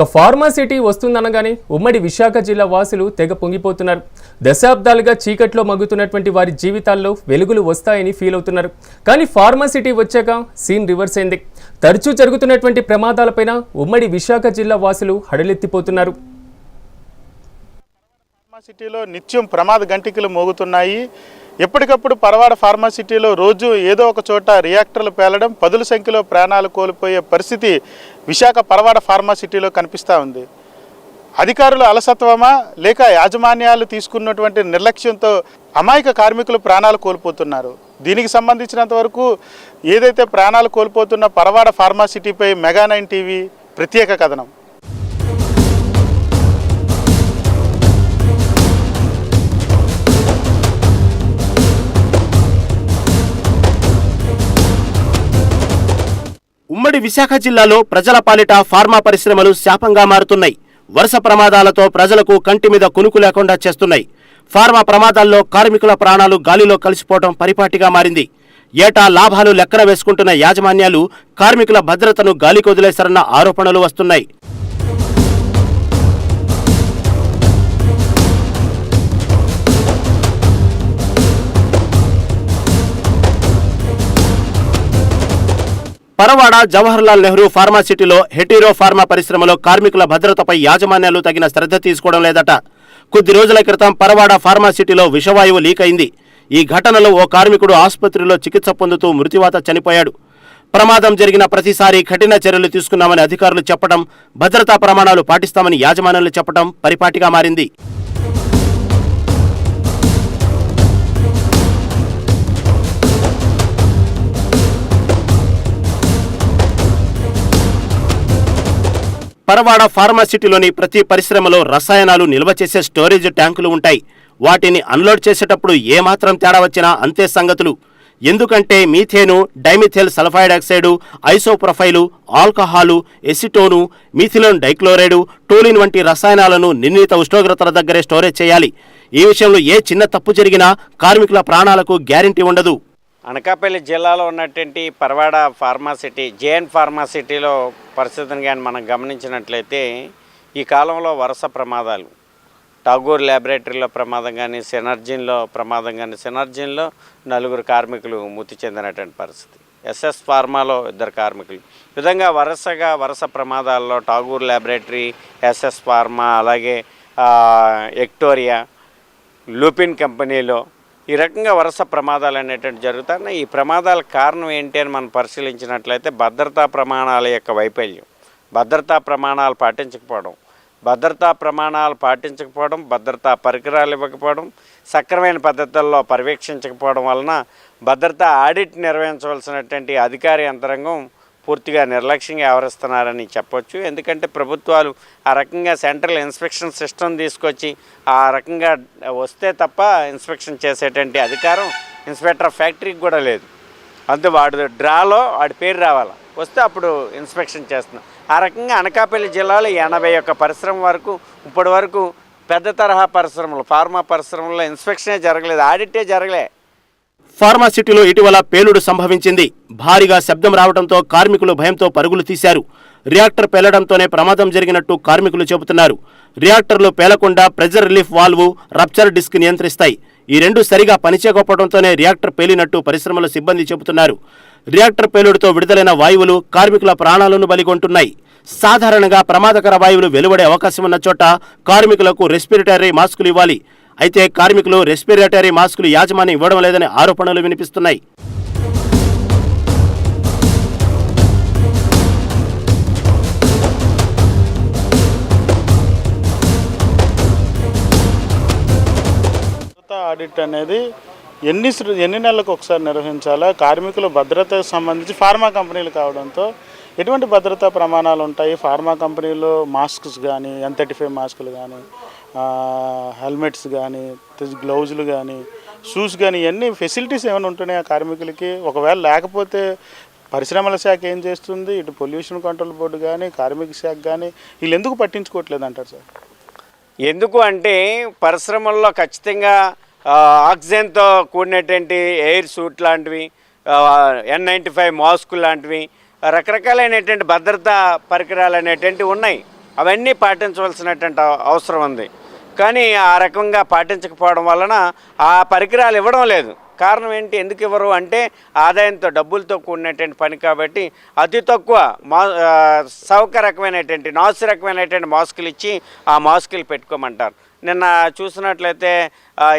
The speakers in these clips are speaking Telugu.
ఇక ఫార్మాసిటీ వస్తుందనగానే ఉమ్మడి విశాఖ జిల్లా వాసులు తెగ పొంగిపోతున్నారు. దశాబ్దాలుగా చీకట్లో మగ్గుతున్నటువంటి వారి జీవితాల్లో వెలుగులు వస్తాయని ఫీల్ అవుతున్నారు. కానీ ఫార్మాసిటీ వచ్చాక సీన్ రివర్స్ అయింది. తరచూ జరుగుతున్నటువంటి ప్రమాదాలపైన ఉమ్మడి విశాఖ జిల్లా వాసులు హడలెత్తిపోతున్నారు. ఫార్మాసిటీలో నిత్యం ప్రమాద గంటికలు మోగుతున్నాయి. ఎప్పటికప్పుడు పరవాడ ఫార్మాసిటీలో రోజు ఏదో ఒక చోట రియాక్టర్లు పేలడం పదుల సంఖ్యలో ప్రాణాలు కోల్పోయే పరిస్థితి విశాఖ పరవాడ ఫార్మాసిటీలో కనిపిస్తూ ఉంది. అధికారుల అలసత్వమా లేక యాజమాన్యాలు తీసుకున్నటువంటి నిర్లక్ష్యంతో అమాయక కార్మికులు ప్రాణాలు కోల్పోతున్నారు? దీనికి సంబంధించినంత వరకు ఏదైతే ప్రాణాలు కోల్పోతున్న పరవాడ ఫార్మాసిటీపై మెగా నైన్ టీవీ ప్రత్యేక కథనం. ఉమ్మడి విశాఖ జిల్లాలో ప్రజల పాలిట ఫార్మా పరిశ్రమలు శాపంగా మారుతున్నాయి. వరుస ప్రమాదాలతో ప్రజలకు కంటి మీద కునుకు లేకుండా చేస్తున్నాయి. ఫార్మా ప్రమాదాల్లో కార్మికుల ప్రాణాలు గాలిలో కలిసిపోవడం పరిపాటిగా మారింది. ఏటా లాభాలు లెక్కన వేసుకుంటున్న యాజమాన్యాలు కార్మికుల భద్రతను గాలికి వదిలేశారన్న ఆరోపణలు వస్తున్నాయి. పరవాడ జవహర్లాల్ నెహ్రూ ఫార్మాసిటీలో హెటీరో ఫార్మా పరిశ్రమలో కార్మికుల భద్రతపై యాజమాన్యాలు తగిన శ్రద్ధ తీసుకోవడం లేదట. కొద్ది రోజుల క్రితం పరవాడ ఫార్మాసిటీలో విషవాయువు లీక్ అయింది ఈ ఘటనలో ఓ కార్మికుడు ఆసుపత్రిలో చికిత్స పొందుతూ మృతివాత చనిపోయాడు. ప్రమాదం జరిగిన ప్రతిసారి కఠిన చర్యలు తీసుకున్నామని అధికారులు చెప్పడం భద్రతా ప్రమాణాలు పాటిస్తామని యాజమాన్యాలు చెప్పడం పరిపాటిగా మారింది. పరవాడ ఫార్మాసిటీలోని ప్రతి పరిశ్రమలో రసాయనాలు నిల్వ చేసే స్టోరేజ్ ట్యాంకులు ఉంటాయి. వాటిని అన్లోడ్ చేసేటప్పుడు ఏమాత్రం తేడా వచ్చినా అంతే సంగతులు. ఎందుకంటే methane dimethyl sulphide oxide isopropyl alcohol acetone methylene dichloride toluene వంటి రసాయనాలను నిర్ణీత ఉష్ణోగ్రతల దగ్గరే స్టోరేజ్ చేయాలి. ఈ విషయంలో ఏ చిన్న తప్పు జరిగినా కార్మికుల ప్రాణాలకు గ్యారంటీ ఉండదు. అనకాపల్లి జిల్లాలో ఉన్నటువంటి పరవాడ ఫార్మాసిటీ జేఎన్ ఫార్మాసిటీలో పరిస్థితిని కానీ మనం గమనించినట్లయితే ఈ కాలంలో వరుస ప్రమాదాలు. టాగూర్ ల్యాబొరేటరీలో ప్రమాదం కానీ సెనర్జిన్లో ప్రమాదం కానీ సెనర్జిన్లో నలుగురు కార్మికులు మృతి చెందినటువంటి పరిస్థితి. ఎస్ఎస్ ఫార్మాలో ఇద్దరు కార్మికులు. విధంగా వరుసగా వరుస ప్రమాదాల్లో టాగూర్ ల్యాబొరేటరీ ఎస్ఎస్ ఫార్మా అలాగే ఎక్టోరియా లూపిన్ కంపెనీలో ఈ రకంగా వరుస ప్రమాదాలు అనేటువంటి జరుగుతున్నాయి. ఈ ప్రమాదాల కారణం ఏంటి అని మనం పరిశీలించినట్లయితే భద్రతా ప్రమాణాల యొక్క వైఫల్యం. భద్రతా ప్రమాణాలు పాటించకపోవడం. భద్రతా ప్రమాణాలు పాటించకపోవడం భద్రతా పరికరాలు ఇవ్వకపోవడం సక్రమైన పద్ధతుల్లో పర్యవేక్షించకపోవడం వలన భద్రతా ఆడిట్ నిర్వహించవలసినటువంటి అధికారి యంత్రాంగం పూర్తిగా నిర్లక్ష్యంగా వ్యవహరిస్తున్నారని చెప్పొచ్చు. ఎందుకంటే ప్రభుత్వాలు ఆ రకంగా సెంట్రల్ ఇన్స్పెక్షన్ సిస్టమ్ తీసుకొచ్చి ఆ రకంగా వస్తే తప్ప ఇన్స్పెక్షన్ చేసేటువంటి అధికారం ఇన్స్పెక్టర్ ఫ్యాక్టరీకి కూడా లేదు. అంతే వాడు డ్రాలో వాడి పేరు రావాలి? వస్తే అప్పుడు ఇన్స్పెక్షన్ చేస్తున్నాం. ఆ రకంగా అనకాపల్లి జిల్లాలో ఎనభై ఒక్క పరిశ్రమ వరకు ఇప్పటి వరకు పెద్ద తరహా పరిశ్రమలు ఫార్మా పరిశ్రమలో ఇన్స్పెక్షనే జరగలేదు ఆడిటే జరగలే. ఫార్మాసిటీలో ఇటీవల పేలుడు సంభవించింది. భారీగా శబ్దం రావడంతో కార్మికులు భయంతో పరుగులు తీశారు. రియాక్టర్ పేలడంతోనే ప్రమాదం జరిగినట్టు కార్మికులు చెబుతున్నారు. రియాక్టర్లు పేలకుండా pressure relief valve rupture disc నియంత్రిస్తాయి. ఈ రెండు సరిగా పనిచేయకపోవడంతోనే రియాక్టర్ పేలినట్టు పరిశ్రమల సిబ్బంది చెబుతున్నారు. రియాక్టర్ పేలుడుతో విడుదలైన వాయువులు కార్మికుల ప్రాణాలను బలిగొంటున్నాయి. సాధారణంగా ప్రమాదకర వాయువులు వెలువడే అవకాశం ఉన్న చోట కార్మికులకు రెస్పిరేటరీ మాస్కులు ఇవ్వాలి. అయితే కార్మికులు రెస్పిరేటరీ మాస్కులు యాజమాన్యం ఇవ్వడం లేదనే ఆరోపణలు వినిపిస్తున్నాయి. ఆడిట్ అనేది ఎన్ని ఎన్ని నెలలకు ఒకసారి నిర్వహించాలా? కార్మికుల భద్రతకు సంబంధించి ఫార్మా కంపెనీలు కావడంతో ఎటువంటి భద్రతా ప్రమాణాలు ఉంటాయి? ఫార్మా కంపెనీలో మాస్క్స్ కానీ ఎన్ థర్టీ ఫైవ్ మాస్కులు కానీ హెల్మెట్స్ కానీ గ్లౌజులు కానీ షూస్ కానీ ఇవన్నీ ఫెసిలిటీస్ ఏమైనా ఉంటున్నాయి ఆ కార్మికులకి? ఒకవేళ లేకపోతే పరిశ్రమల శాఖ ఏం చేస్తుంది? ఇటు పొల్యూషన్ కంట్రోల్ బోర్డు కానీ కార్మిక శాఖ కానీ వీళ్ళు ఎందుకు పట్టించుకోవట్లేదు అంటారు సార్? ఎందుకు అంటే పరిశ్రమల్లో ఖచ్చితంగా ఆక్సిజన్తో కూడినటువంటి ఎయిర్ సూట్ లాంటివి ఎన్ నైంటీ ఫైవ్ మాస్క్ లాంటివి రకరకాలైనటువంటి భద్రతా పరికరాలు అనేటువంటివి ఉన్నాయి. అవన్నీ పాటించవలసినటువంటి అవసరం ఉంది. కానీ ఆ రకంగా పాటించకపోవడం వలన ఆ పరికరాలు ఇవ్వడం లేదు. కారణం ఏంటి? ఎందుకు ఇవ్వరు? అంటే ఆదాయంతో డబ్బులతో కూడినటువంటి పని కాబట్టి అతి తక్కువ మా ఆ, సౌక రకమైనటువంటి నాసు రకమైనటువంటి మాస్కులు ఇచ్చి ఆ మాస్కులు పెట్టుకోమంటారు. నిన్న చూసినట్లయితే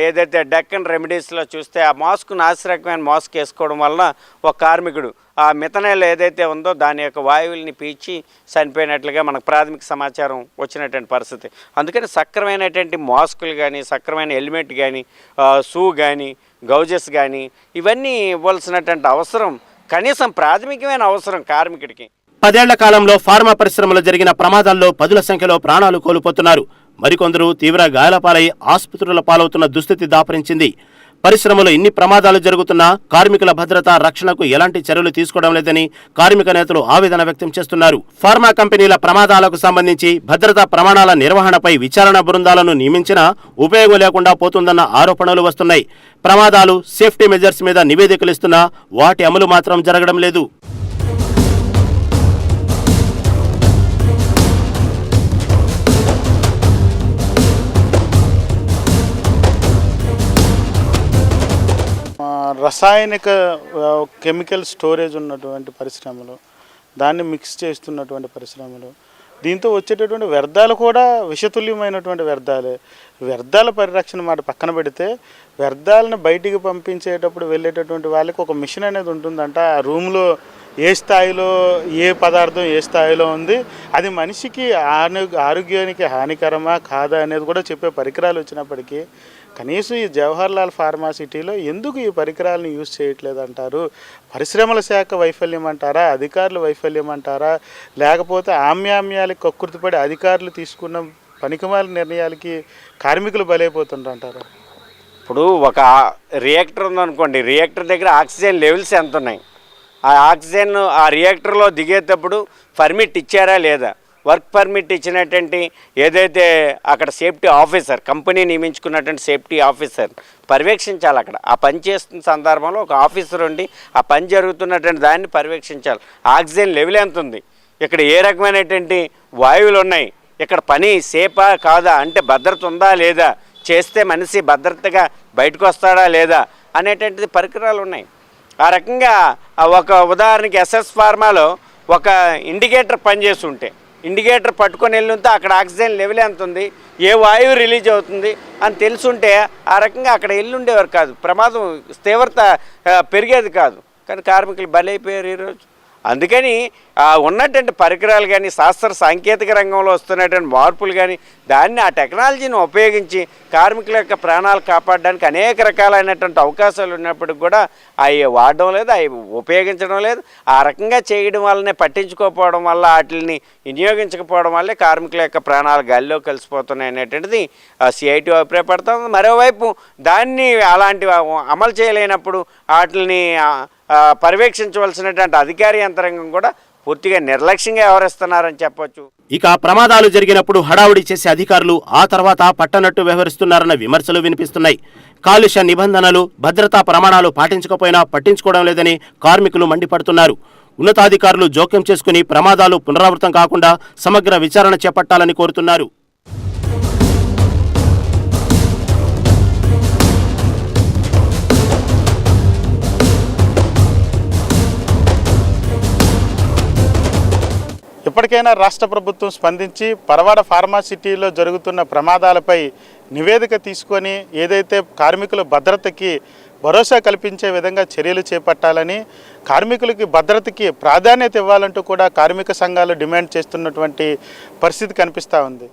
ఏదైతే డెక్కన్ రెమెడీస్లో చూస్తే ఆ మాస్క్ నాసిరకమైన మాస్క్ వేసుకోవడం వలన ఒక కార్మికుడు ఆ మిథనైల్ ఏదైతే ఉందో దాని యొక్క వాయువుల్ని పీల్చి చనిపోయినట్లుగా మనకు ప్రాథమిక సమాచారం వచ్చినటువంటి పరిస్థితి. అందుకని సక్రమైనటువంటి మాస్కులు కానీ సక్రమైన హెల్మెట్ కానీ షూ కానీ గౌజెస్ కానీ ఇవన్నీ ఇవ్వాల్సినటువంటి అవసరం కనీసం ప్రాథమికమైన అవసరం కార్మికుడికి. పదేళ్ళ కాలంలో ఫార్మా పరిశ్రమలో జరిగిన ప్రమాదాల్లో పదుల సంఖ్యలో ప్రాణాలు కోల్పోతున్నారు. మరికొందరు తీవ్ర గాయాల పాలై ఆసుపత్రుల పాలవుతున్న దుస్థితి దాపరించింది. పరిశ్రమలో ఇన్ని ప్రమాదాలు జరుగుతున్నా కార్మికుల భద్రత రక్షణకు ఎలాంటి చర్యలు తీసుకోవడం లేదని కార్మిక నేతలు ఆవేదన వ్యక్తం చేస్తున్నారు. ఫార్మా కంపెనీల ప్రమాదాలకు సంబంధించి భద్రతా ప్రమాణాల నిర్వహణపై విచారణ బృందాలను నియమించినా ఉపయోగం లేకుండా పోతుందన్న ఆరోపణలు వస్తున్నాయి. ప్రమాదాలు సేఫ్టీ మెజర్స్ మీద నివేదికలు ఇస్తున్నా వాటి అమలు మాత్రం జరగడం లేదు. రసాయనిక కెమికల్ స్టోరేజ్ ఉన్నటువంటి పరిశ్రమలు దాన్ని మిక్స్ చేస్తున్నటువంటి పరిశ్రమలు దీంతో వచ్చేటటువంటి వ్యర్థాలు కూడా విషతుల్యమైనటువంటి వ్యర్థాలే. వ్యర్థాల పరిరక్షణ మాట పక్కన పెడితే వ్యర్థాలను బయటికి పంపించేటప్పుడు వెళ్ళేటటువంటి వాళ్ళకి ఒక మిషన్ అనేది ఉంటుందంట. ఆ రూమ్లో ఏ స్థాయిలో ఏ పదార్థం ఏ స్థాయిలో ఉంది అది మనిషికి ఆరోగ్యానికి హానికరమా కాదా అనేది కూడా చెప్పే పరికరాలు వచ్చినప్పటికీ కనీసం ఈ జవహర్ లాల్ ఫార్మాసిటీలో ఎందుకు ఈ పరికరాలను యూజ్ చేయట్లేదు అంటారు పరిశ్రమల శాఖ వైఫల్యం అంటారా? అధికారుల వైఫల్యం అంటారా? లేకపోతే ఆమ్యామ్యాలకు కక్కుర్తిపడి అధికారులు తీసుకున్న పనికిమాల నిర్ణయాలకి కార్మికులు బలైపోతుంటారా ఇప్పుడు ఒక రియాక్టర్ ఉందనుకోండి రియాక్టర్ దగ్గర ఆక్సిజన్ లెవెల్స్ ఎంత ఉన్నాయి ఆ ఆక్సిజన్ ఆ రియాక్టర్లో దిగేటప్పుడు పర్మిట్ ఇచ్చారా లేదా? వర్క్ పర్మిట్ ఇచ్చినటువంటి ఏదైతే అక్కడ సేఫ్టీ ఆఫీసర్ కంపెనీ నియమించుకున్నటువంటి సేఫ్టీ ఆఫీసర్ పర్యవేక్షించాలి అక్కడ. ఆ పని చేస్తున్న సందర్భంలో ఒక ఆఫీసర్ ఉండి ఆ పని జరుగుతున్నటువంటి దాన్ని పర్యవేక్షించాలి. ఆక్సిజన్ లెవెల్ ఎంత ఉంది? ఇక్కడ ఏ రకమైనటువంటి వాయువులు ఉన్నాయి? ఇక్కడ పని సేఫా కాదా? అంటే భద్రత ఉందా లేదా? చేస్తే మనిషి భద్రతగా బయటకు వస్తాడా లేదా? అనేటువంటిది పరికరాలు ఉన్నాయి. ఆ రకంగా ఒక ఉదాహరణకి ఎస్ఎస్ ఫార్మాలో ఒక ఇండికేటర్ పనిచేసి ఉంటే ఇండికేటర్ పట్టుకొని వెళ్ళుంటే అక్కడ ఆక్సిజన్ లెవెల్ ఎంత ఉంది? ఏ వాయువు రిలీజ్ అవుతుంది? అని తెలుసుంటే ఆ రకంగా అక్కడ ఎల్లుండేవారు కాదు. ప్రమాదం తీవ్రత పెరిగేది కాదు. కానీ కార్మికులు బలైపోయారు ఈరోజు. అందుకని ఉన్నటువంటి పరికరాలు కానీ శాస్త్ర సాంకేతిక రంగంలో వస్తున్నటువంటి మార్పులు కానీ దాన్ని ఆ టెక్నాలజీని ఉపయోగించి కార్మికుల యొక్క ప్రాణాలు కాపాడడానికి అనేక రకాలైనటువంటి అవకాశాలు ఉన్నప్పటికి కూడా అవి వాడడం లేదు అవి ఉపయోగించడం లేదు. ఆ రకంగా చేయడం వల్లనే పట్టించుకోకపోవడం వల్ల వాటిని వినియోగించకపోవడం వల్లే కార్మికుల యొక్క ప్రాణాలు గాలిలో కలిసిపోతున్నాయి అనేటువంటిది సిఐటి అభిప్రాయపడుతుంది మరోవైపు దాన్ని అలాంటి అమలు చేయలేనప్పుడు వాటిని పర్యవేక్షించవలసినటువంటి అధికారి యంత్రాంగం కూడా పూర్తిగా నిర్లక్ష్యంగా వ్యవహరిస్తున్నారని చెప్పొచ్చు. ఇక ప్రమాదాలు జరిగినప్పుడు హడావుడి చేసే అధికారులు ఆ తర్వాత పట్టనట్టు వ్యవహరిస్తున్నారన్న విమర్శలు వినిపిస్తున్నాయి. కాలుష్య నిబంధనలు భద్రతా ప్రమాణాలు పాటించకపోయినా పట్టించుకోవడం లేదని కార్మికులు మండిపడుతున్నారు. ఉన్నతాధికారులు జోక్యం చేసుకుని ప్రమాదాలు పునరావృతం కాకుండా సమగ్ర విచారణ చేపట్టాలని కోరుతున్నారు. ఇప్పటికైనా రాష్ట్ర ప్రభుత్వం స్పందించి పరవాడ ఫార్మాసిటీలో జరుగుతున్న ప్రమాదాలపై నివేదిక తీసుకొని ఏదైతే కార్మికుల భద్రతకి భరోసా కల్పించే విధంగా చర్యలు చేపట్టాలని కార్మికులకి భద్రతకి ప్రాధాన్యత ఇవ్వాలంటూ కూడా కార్మిక సంఘాలు డిమాండ్ చేస్తున్నటువంటి పరిస్థితి కనిపిస్తూ ఉంది.